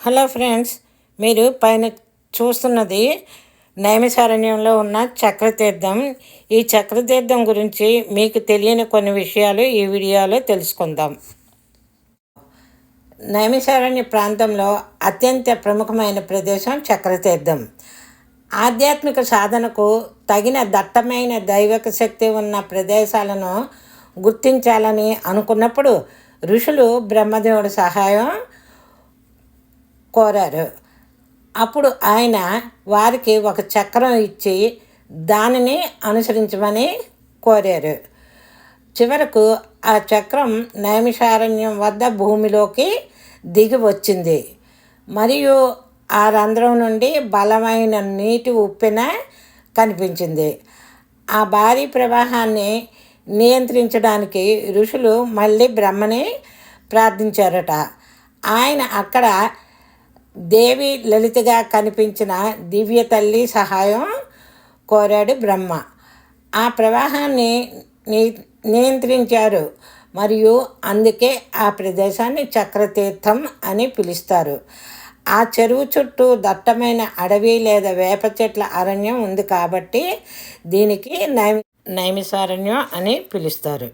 Hello friends మీరు పైన చూస్తున్నది నైమిసారణ్యంలో ఉన్న చక్రతీర్థం. ఈ చక్రతీర్థం గురించి మీకు తెలియని కొన్ని విషయాలు ఈ వీడియోలో తెలుసుకుందాం. నైమిసారణ్య ప్రాంతంలో అత్యంత ప్రముఖమైన ప్రదేశం చక్రతీర్థం. ఆధ్యాత్మిక సాధనకు తగిన దట్టమైన దైవక శక్తి ఉన్న ప్రదేశాలను గుర్తించాలని అనుకున్నప్పుడు ఋషులు బ్రహ్మదేవుడి సహాయం కోరారు. అప్పుడు ఆయన వారికి ఒక చక్రం ఇచ్చి దానిని అనుసరించమని కోరారు. చివరకు ఆ చక్రం నైమిషారణ్యం వద్ద భూమిలోకి దిగి వచ్చింది. మరియు ఆ రంధ్రం నుండి బలమైన నీటి ఉప్పెన కనిపించింది. ఆ భారీ ప్రవాహాన్ని నియంత్రించడానికి ఋషులు మళ్ళీ బ్రహ్మని ప్రార్థించారట. ఆయన అక్కడ దేవి లలితగా కనిపించిన దివ్య తల్లి సహాయం కోరాడు బ్రహ్మ. ఆ ప్రవాహాన్ని నియంత్రించారు మరియు అందుకే ఆ ప్రదేశాన్ని చక్రతీర్థం అని పిలుస్తారు. ఆ చెరువు చుట్టూ దట్టమైన అడవి లేదా వేప చెట్ల అరణ్యం ఉంది కాబట్టి దీనికి నైమి నైమిసారణ్యం అని పిలుస్తారు.